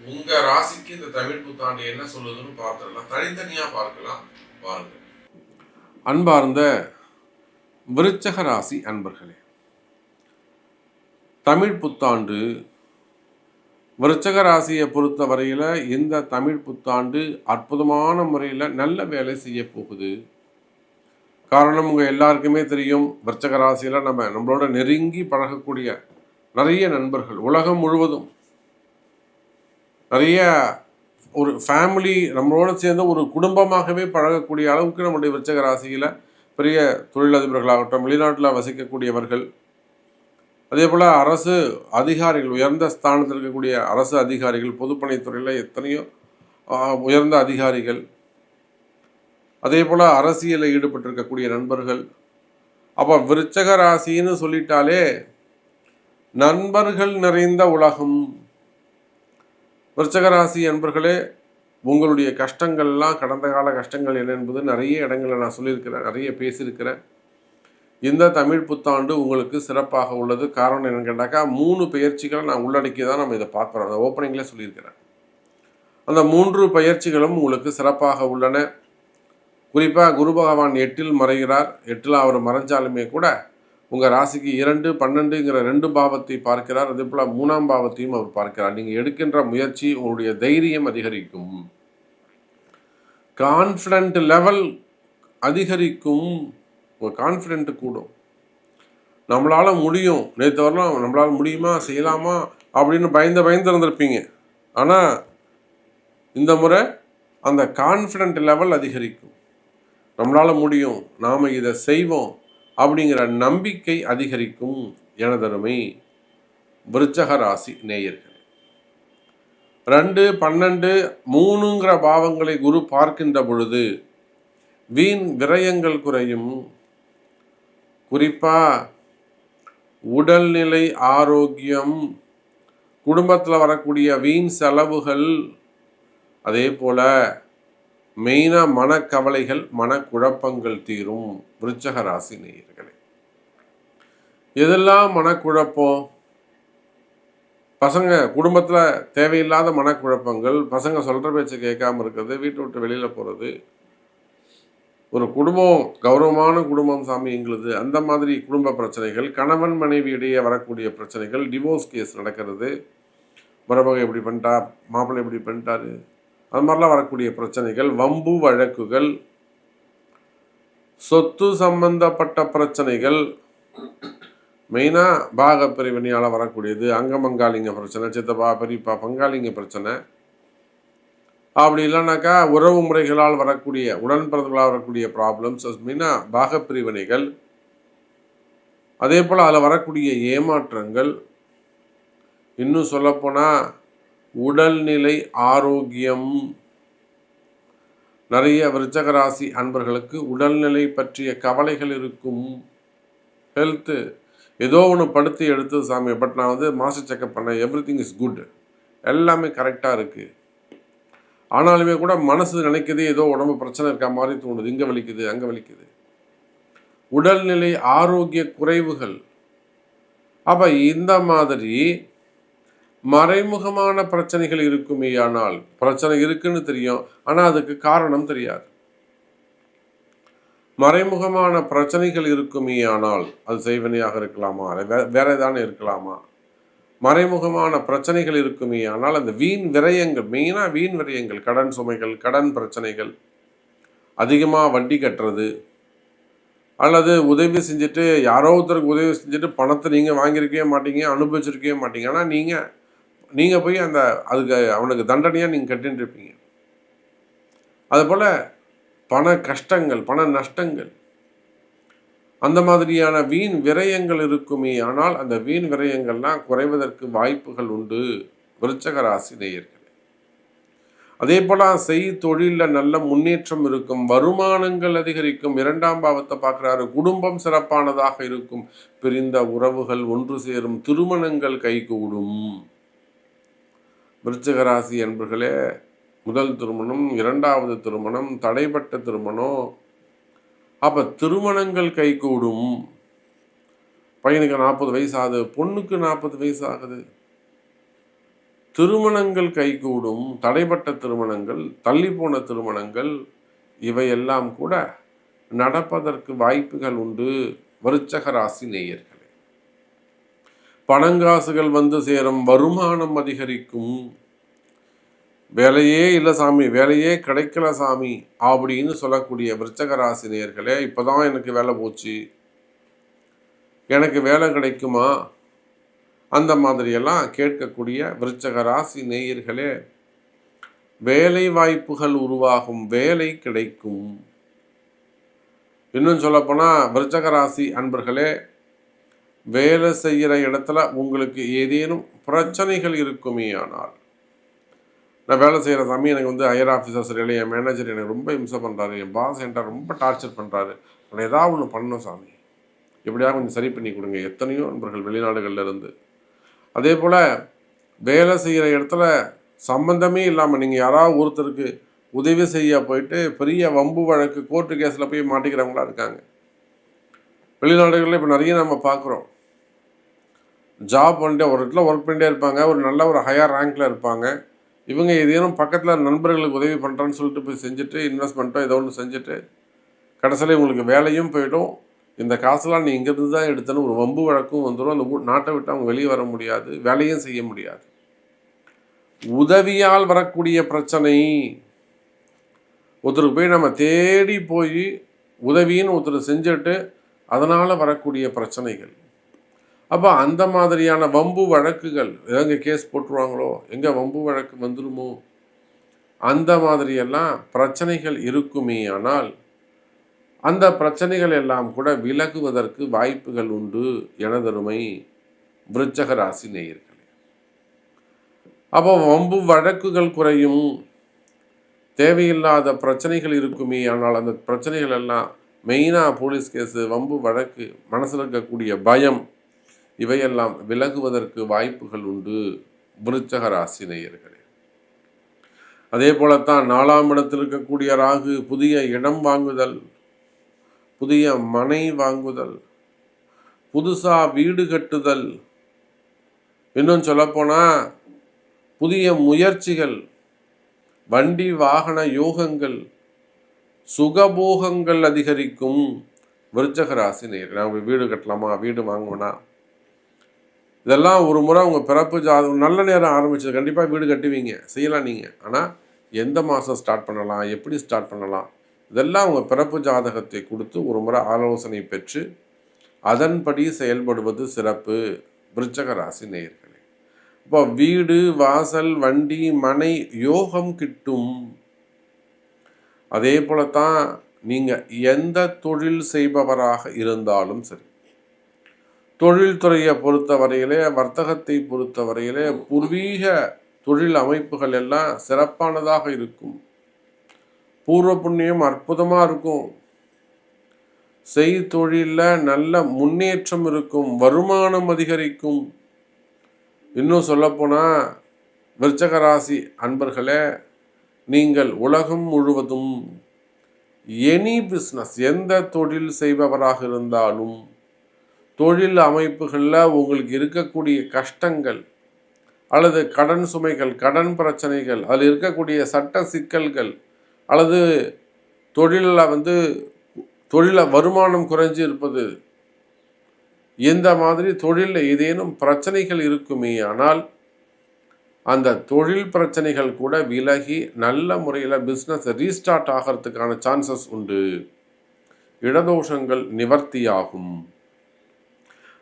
உங்க ராசிக்கு இந்த தமிழ் புத்தாண்டு என்ன சொல்லுதுன்னு பார்த்துடலாம். தனித்தனியா பார்க்கலாம். பாருங்க அன்பார்ந்த விருச்சக ராசி அன்பர்களே தமிழ் புத்தாண்டு விருச்சக ராசியை பொறுத்த வரையில் இந்த தமிழ் புத்தாண்டு அற்புதமான முறையில் நல்ல வேலை செய்ய போகுது. காரணம் உங்கள் எல்லாருக்குமே தெரியும் விருச்சக ராசியில் நம்ம நம்மளோட நெருங்கி பழகக்கூடிய நிறைய நண்பர்கள் உலகம் முழுவதும் நிறைய ஒரு ஃபேமிலி நம்மளோட சேர்ந்து ஒரு குடும்பமாகவே பழகக்கூடிய அளவுக்கு நம்முடைய விருச்சக ராசியில் பெரிய தொழிலதிபர்களாகட்டும் வெளிநாட்டில் வசிக்கக்கூடியவர்கள் அதே போல் அரசு அதிகாரிகள் உயர்ந்த ஸ்தானத்தில் இருக்கக்கூடிய அரசு அதிகாரிகள் பொதுப்பணித்துறையில் எத்தனையோ உயர்ந்த அதிகாரிகள் அதே போல் அரசியலில் ஈடுபட்டிருக்கக்கூடிய நண்பர்கள். அப்போ விருச்சக ராசின்னு சொல்லிட்டாலே நண்பர்கள் நிறைந்த உலகம். விருச்சகராசி அன்பர்களே உங்களுடைய கஷ்டங்கள்லாம் கடந்த கால கஷ்டங்கள் என்ன என்பது நிறைய இடங்களில் நான் சொல்லியிருக்கிறேன் நிறைய பேசியிருக்கிறேன். இந்த தமிழ் புத்தாண்டு உங்களுக்கு சிறப்பாக உள்ளது. காரணம் என்னென்னு கேட்டாக்கா மூணு பயிற்சிகளை நான் உள்ளடக்கி தான் நம்ம இதை பார்க்குறோம். அந்த ஓப்பனிங்கில் சொல்லியிருக்கிறேன். அந்த மூன்று பயிற்சிகளும் உங்களுக்கு சிறப்பாக உள்ளன. குறிப்பாக குரு பகவான் எட்டில் மறைகிறார். எட்டில் அவர் மறைஞ்சாலுமே கூட உங்கள் ராசிக்கு இரண்டு பன்னெண்டுங்கிற ரெண்டு பாவத்தை பார்க்கிறார். அதே போல் மூணாம் பாவத்தையும் அவர் பார்க்கிறார். நீங்கள் எடுக்கின்ற முயற்சி உங்களுடைய தைரியம் அதிகரிக்கும். கான்ஃபிடண்ட் லெவல் அதிகரிக்கும். உங்கள் கான்ஃபிடென்ட்டு கூடும். நம்மளால் முடியும். நேற்று வரலாம் நம்மளால் முடியுமா செய்யலாமா அப்படின்னு பயந்து பயந்து இருந்திருப்பீங்க. ஆனால் இந்த முறை அந்த கான்ஃபிடென்ட் லெவல் அதிகரிக்கும். நம்மளால் முடியும். நாம் இதை செய்வோம். அப்படிங்கிற நம்பிக்கை அதிகரிக்கும் எனதருமை விருச்சக ராசி நேயர்கள். ரெண்டு பன்னெண்டு மூணுங்கிற பாவங்களை குரு பார்க்கின்ற பொழுது வீண் விரயங்கள் குறையும். குறிப்பாக உடல்நிலை ஆரோக்கியம் குடும்பத்தில் வரக்கூடிய வீண் செலவுகள் அதே போல் மெயினாக மனக்கவலைகள் மனக்குழப்பங்கள் தீரும் விருச்சக ராசி நேயர்களே. எதெல்லாம் மனக்குழப்பம்? பசங்க குடும்பத்தில் தேவையில்லாத மனக்குழப்பங்கள் பசங்க சொல்கிற பேச்சு கேட்காம இருக்கிறது வீட்டை விட்டு வெளியில் போகிறது ஒரு குடும்பம் கௌரவமான குடும்பம் சாமி எங்களுது அந்த மாதிரி குடும்ப பிரச்சனைகள் கணவன் மனைவி இடையே வரக்கூடிய பிரச்சனைகள் டிவோர்ஸ் கேஸ் நடக்கிறது. மருமக எப்படி பண்ணிட்டா மாப்பிள்ளை எப்படி பண்ணிட்டாரு. அது மாதிரிலாம் வரக்கூடிய பிரச்சனைகள் வம்பு வழக்குகள் சொத்து சம்பந்தப்பட்ட பிரச்சனைகள் மெயினாக பாக பிரிவினையால் வரக்கூடியது அங்கமங்காளிங்க பிரச்சனை சித்தப்பா பெரியப்பா பங்காளிங்க பிரச்சனை. அப்படி இல்லைனாக்கா உறவு முறைகளால் வரக்கூடிய உடன்பிறந்தவர்களால் வரக்கூடிய ப்ராப்ளம்ஸ் மெயினாக பாக பிரிவினைகள் அதே போல் அதில் வரக்கூடிய ஏமாற்றங்கள். இன்னும் சொல்லப்போனால் உடல்நிலை ஆரோக்கியம். நிறைய விருச்சகராசி அன்பர்களுக்கு உடல்நிலை பற்றிய கவலைகள் இருக்கும். ஹெல்த்து ஏதோ ஒன்று படுத்து எடுத்தது சாமி பட் நான் வந்து மாஸ்டர் செக்அப் பண்ணேன். எவ்ரி திங் இஸ் குட் எல்லாமே கரெக்டாக இருக்குது ஆனாலுமே கூட மனசு நினைக்குது ஏதோ உடம்பு பிரச்சனை இருக்க மாதிரி தோணுது. இங்கே வலிக்குது அங்கே வலிக்குது. உடல்நிலை ஆரோக்கிய குறைவுகள். அப்போ இந்த மாதிரி மறைமுகமான பிரச்சனைகள் இருக்குமே ஆனால் பிரச்சனை இருக்குன்னு தெரியும் ஆனால் அதுக்கு காரணம் தெரியாது. மறைமுகமான பிரச்சனைகள் இருக்குமே ஆனால் அது செய்வனையாக இருக்கலாமா? வேற ஏதானே இருக்கலாமா? மறைமுகமான பிரச்சனைகள் இருக்குமே ஆனால் அந்த வீண் விரயங்கள் மெயினாக வீண் விரயங்கள் கடன் சுமைகள் கடன் பிரச்சனைகள் அதிகமாக வட்டி கட்டுறது அல்லது உதவி செஞ்சுட்டு யாரோ ஒருத்தருக்கு உதவி செஞ்சுட்டு பணத்தை நீங்கள் வாங்கியிருக்கவே மாட்டீங்க அனுபவிச்சிருக்கவே மாட்டீங்க ஆனால் நீங்கள் நீங்கள் போய் அந்த அதுக்கு அவனுக்கு தண்டனையாக நீங்கள் கட்டின்னு இருப்பீங்க அதுபோல் பண கஷ்டங்கள் பண நஷ்டங்கள். அந்த மாதிரியான வீண் விரயங்கள் இருக்குமே ஆனால் அந்த வீண் விரயங்கள்லாம் குறைவதற்கு வாய்ப்புகள் உண்டு. விருச்சக ராசி நேயர்கள். அதே போல் செய் தொழிலில் நல்ல முன்னேற்றம் இருக்கும். வருமானங்கள் அதிகரிக்கும். இரண்டாம் பாவத்தை பார்க்குறாரு. குடும்பம் சிறப்பானதாக இருக்கும். பிரிந்த உறவுகள் ஒன்று சேரும். திருமணங்கள் கைகூடும். விருச்சகராசி என்பர்களே முதல் திருமணம் இரண்டாவது திருமணம் தடைப்பட்ட திருமணம். அப்போ திருமணங்கள் கைகூடும். பையனுக்கு நாற்பது வயசு ஆகுது பொண்ணுக்கு நாற்பது வயசு ஆகுது திருமணங்கள் கைகூடும் தடைப்பட்ட திருமணங்கள் தள்ளி போன திருமணங்கள் இவையெல்லாம் கூட நடப்பதற்கு வாய்ப்புகள் உண்டு. விருச்சக ராசி நேயர்கள். பணங்காசுகள் வந்து சேரும் வருமானம் அதிகரிக்கும். வேலையே இல்லை சாமி வேலையே கிடைக்கல சாமி அப்படின்னு சொல்லக்கூடிய விருச்சக இப்போ இப்போதான் எனக்கு வேலை போச்சு. எனக்கு வேலை கிடைக்குமா? அந்த மாதிரியெல்லாம் கேட்கக்கூடிய விருச்சக ராசி நேயர்களே வேலை வாய்ப்புகள் உருவாகும் வேலை கிடைக்கும். இன்னும் சொல்லப்போனால் விருச்சக ராசி அன்பர்களே வேலை செய்கிற இடத்துல உங்களுக்கு ஏதேனும் பிரச்சனைகள் இருக்குமே ஆனால். நான் வேலை செய்கிற சாமி எனக்கு வந்து ஹையர் ஆஃபீஸர்ஸ் இல்லை என் மேனேஜர் எனக்கு ரொம்ப இம்சை பண்ணுறாரு என் பாஸ் என்கிட்ட ரொம்ப டார்ச்சர் பண்ணுறாரு நான் ஏதாவது ஒன்று பண்ணணும் சாமி. எப்படியா கொஞ்சம் சரி பண்ணி கொடுங்க. எத்தனையோ நண்பர்கள் வெளிநாடுகளில் இருந்து. அதே போல் வேலை செய்கிற இடத்துல சம்மந்தமே இல்லாமல் நீங்கள் யாராவது ஒருத்தருக்கு உதவி செய்ய போயிட்டு பெரிய வம்பு வழக்கு கோர்ட்டு கேஸில் போய் மாட்டிக்கிறவங்களா இருக்காங்க. வெளிநாடுகளில் இப்போ நிறைய நம்ம பார்க்குறோம் ஜாப் பண்ணிட்டு ஒரு இடத்துல ஒர்க் பண்ணிட்டே இருப்பாங்க. ஒரு நல்ல ஒரு ஹையர் ரேங்க்கில் இருப்பாங்க. இவங்க ஏதேனும் பக்கத்தில் நண்பர்களுக்கு உதவி பண்ணுறான்னு சொல்லிட்டு போய் செஞ்சுட்டு இன்வெஸ்ட்மெண்ட்டோ ஏதோ ஒன்று செஞ்சுட்டு கடைசியில் இவங்களுக்கு வேலையும் போயிடும். இந்த காசுலாம் நீ இங்கேருந்து தான் எடுத்தேன்னு ஒரு வம்பு வழக்கும் வந்துடும் அந்த நாட்டை விட்டு அவங்க வெளியே வர முடியாது. வேலையும் செய்ய முடியாது. உதவியால் வரக்கூடிய பிரச்சனை. ஒருத்தருக்கு போய் நம்ம தேடி போய் உதவின்னு ஒருத்தர் செஞ்சுட்டு அதனால் வரக்கூடிய பிரச்சனைகள். அப்போ அந்த மாதிரியான வம்பு வழக்குகள் எங்கே கேஸ் போட்டுருவாங்களோ எங்கே வம்பு வழக்கு வந்துடுமோ அந்த மாதிரியெல்லாம் பிரச்சனைகள் இருக்குமே ஆனால் அந்த பிரச்சனைகள் எல்லாம் கூட விலகுவதற்கு வாய்ப்புகள் உண்டு எனதருமை விருச்சக ராசி நேயர்களே. அப்போ வம்பு வழக்குகள் குறையும் தேவையில்லாத பிரச்சனைகள் இருக்குமே ஆனால் அந்த பிரச்சனைகள் எல்லாம் மெயினாக போலீஸ் கேஸு வம்பு வழக்கு மனசில் இருக்கக்கூடிய பயம் இவையெல்லாம் விலகுவதற்கு வாய்ப்புகள் உண்டு விருச்சக ராசி நேயர்களே. அதே போலத்தான் நாலாம் இடத்தில் இருக்கக்கூடிய ராகு புதிய இடம் வாங்குதல் புதிய மனை வாங்குதல் புதுசா வீடு கட்டுதல் இன்னும் சொல்லப்போனால் புதிய முயற்சிகள் வண்டி வாகன யோகங்கள் சுகபோகங்கள் அதிகரிக்கும் விருச்சக ராசி நேர் நாங்கள் வீடு கட்டலாமா? வீடு வாங்குவோனா இதெல்லாம் ஒரு முறை உங்கள் பிறப்பு ஜாதகம் நல்ல நேரம் ஆரம்பிச்சது. கண்டிப்பாக வீடு கட்டுவீங்க. செய்யலாம் நீங்கள் ஆனால் எந்த மாதம் ஸ்டார்ட் பண்ணலாம்? எப்படி ஸ்டார்ட் பண்ணலாம்? இதெல்லாம் உங்கள் பிறப்பு ஜாதகத்தை கொடுத்து ஒரு முறை ஆலோசனை பெற்று அதன்படி செயல்படுவது சிறப்பு. விருச்சக ராசி நேயர்களே. இப்போ வீடு வாசல் வண்டி மனை யோகம் கிட்டும். அதே போலத்தான் நீங்கள் எந்த தொழில் செய்பவராக இருந்தாலும் சரி தொழில்துறையை பொறுத்தவரையிலே வர்த்தகத்தை பொறுத்தவரையிலே பூர்வீக தொழில் அமைப்புகள் எல்லாம் சிறப்பானதாக இருக்கும். பூர்வ புண்ணியம் அற்புதமாக இருக்கும். செய் தொழிலில் நல்ல முன்னேற்றம் இருக்கும் வருமானம் அதிகரிக்கும். இன்னும் சொல்லப்போனால் விருச்சக ராசி அன்பர்களே நீங்கள் உலகம் முழுவதும் எனி பிஸ்னஸ் எந்த தொழில் செய்பவராக இருந்தாலும் தொழில் அமைப்புகளில் உங்களுக்கு இருக்கக்கூடிய கஷ்டங்கள் அல்லது கடன் சுமைகள் கடன் பிரச்சனைகள் அதில் இருக்கக்கூடிய சட்ட சிக்கல்கள் அல்லது தொழிலில் வந்து தொழில வருமானம் குறைஞ்சி இருப்பது. இந்த மாதிரி தொழிலில் ஏதேனும் பிரச்சனைகள் இருக்குமே ஆனால் அந்த தொழில் பிரச்சனைகள் கூட விலகி நல்ல முறையில் பிஸ்னஸ் ரீஸ்டார்ட் ஆகிறதுக்கான சான்சஸ் உண்டு. இடதோஷங்கள் நிவர்த்தியாகும்.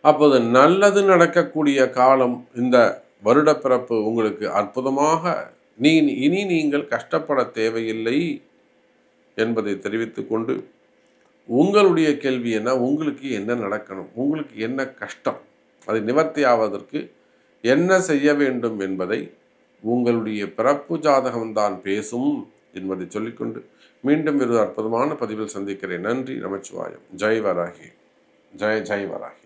அப்போது நல்லது நடக்கக்கூடிய காலம் இந்த வருடப்பிறப்பு உங்களுக்கு அற்புதமாக நீ இனி நீங்கள் கஷ்டப்பட தேவையில்லை என்பதை தெரிவித்துக்கொண்டு உங்களுடைய கேள்வி என்ன? உங்களுக்கு என்ன நடக்கணும்? உங்களுக்கு என்ன கஷ்டம்? அதை நிவர்த்தி ஆவதற்கு என்ன செய்ய வேண்டும் என்பதை உங்களுடைய பிறப்பு ஜாதகம்தான் பேசும் என்பதை சொல்லிக்கொண்டு மீண்டும் ஒரு அற்புதமான பதிவில் சந்திக்கிறேன். நன்றி நமச்சிவாயம். ஜெய் வராகி. ஜெய் ஜெய் வராகி.